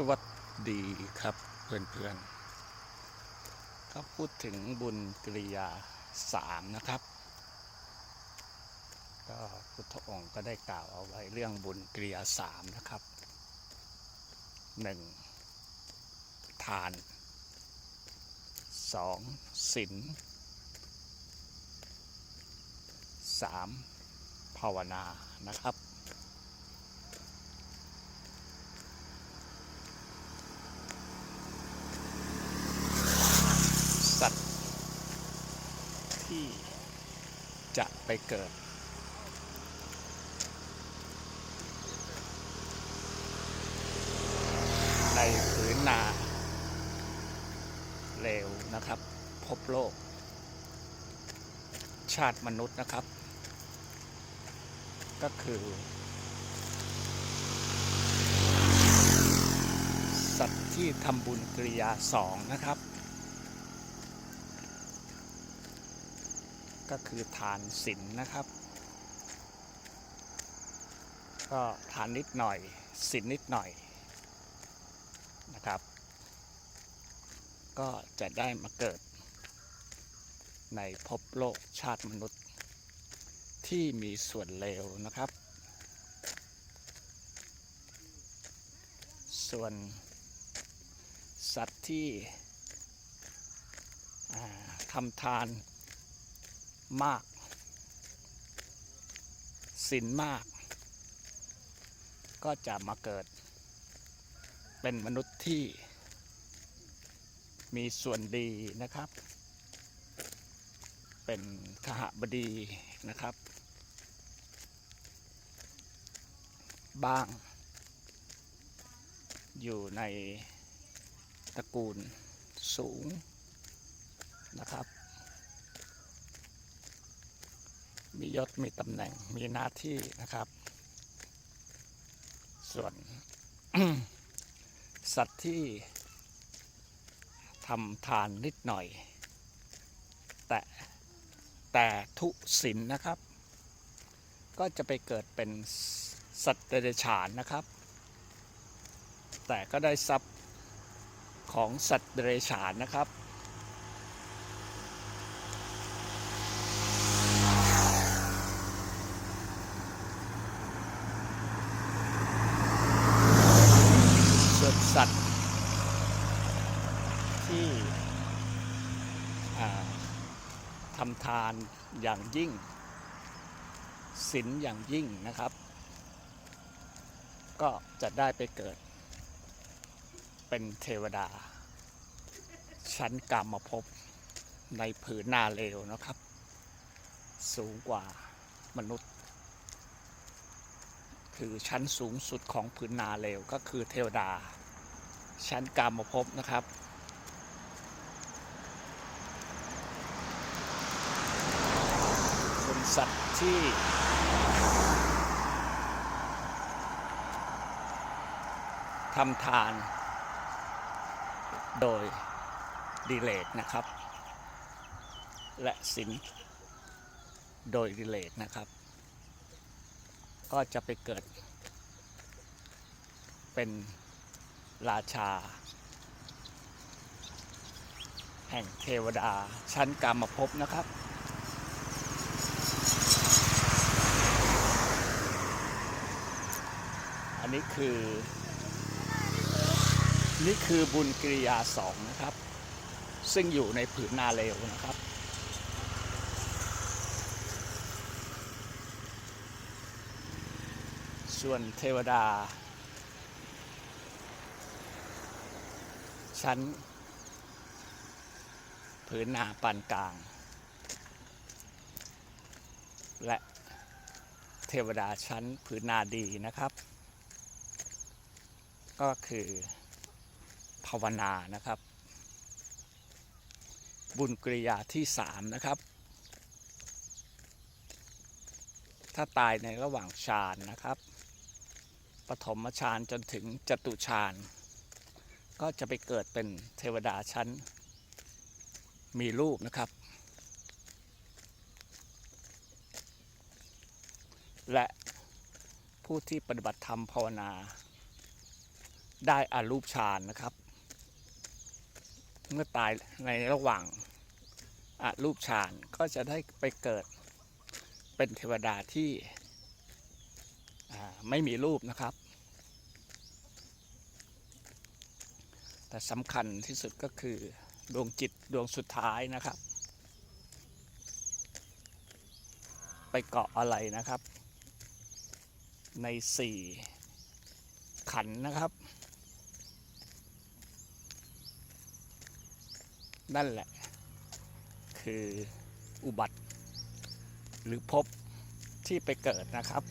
สวัสดีครับเพื่อนๆก็พูดถึงบุญกริยาสามนะครับ ก็พุทธองค์ก็ได้กล่าวเอาไว้เรื่องบุญกริยาสามนะครับหนึ่งทานสองศีลสามภาวนานะครับ ที่จะไปเกิด ในผืนนาเลวนะครับ พบโลก ชาติมนุษย์นะครับ ก็คือ สัตว์ที่ทำบุญกริยาสองนะครับ ก็คือทานศีลนะครับ ก็ทานนิดหน่อยศีลนิดหน่อยนะครับ ก็จะได้มาเกิด ในภพโลกชาติมนุษย์ ที่มีส่วนเลวนะครับ ส่วนสัตว์ที่ทำทาน มากศีลมาก ก็จะมาเกิด เป็นมนุษย์ที่ มีส่วนดีนะครับ เป็นขหบดีนะครับ บ้าง อยู่ในตระกูลสูงนะครับ มี ยศมีตำแหน่งมีหน้าที่นะครับ ส่วนสัตว์ที่ทำทานนิดหน่อย แต่แต่ทุศีลนะครับ ก็จะไปเกิดเป็นสัตว์เดรัจฉานนะครับ แต่ก็ได้ทรัพย์ของสัตว์เดรัจฉานนะครับ ส่วนสัตว์ที่อ่า ทำทานอย่างยิ่งศีลอย่างยิ่งนะครับ ก็จะได้ไปเกิด เป็นเทวดา ชั้นกามภพในผืนนาเลวนะครับ สูงกว่ามนุษย์ คือชั้นสูงสุดของผืนนาเลวก็คือเทวดา ชั้นกามภพนะครับ สัตว์ที่ทำทาน โดยดิเลกนะครับ และสินโดยดิเลกนะครับ ก็จะไปเกิด เป็นราชา แห่งเทวดาชั้นกามภพนะครับ นนี้คือ นี่คือบุญกิริยาสองนะครับ ซึ่งอยู่ในผืนนาเลวนะครับส่วนเทวดา ชั้น ผืนนาปานกลาง และเทวดาชั้นผืนนาดีนะครับ ก็คือภาวนานะครับ บุญกริยาที่สามนะครับ ถ้าตายในระหว่างฌานนะครับปฐมฌานจนถึงจตุฌานก็จะไปเกิดเป็นเทวดาชั้น มีรูปนะครับ และผู้ที่ปฏิบัติธรรมภาวนา ได้อารูปฌานนะครับ เมื่อตายในระหว่างอารูปฌานก็จะได้ไปเกิดเป็นเทวดาที่ไม่มีรูปนะครับ แต่สำคัญที่สุดก็คือดวงจิตดวงสุดท้ายนะครับ ไปเกาะอะไรนะครับ ในสี่ขันนะครับ นั่นแหละ คืออุบัติ หรือพบที่ไปเกิดนะครับ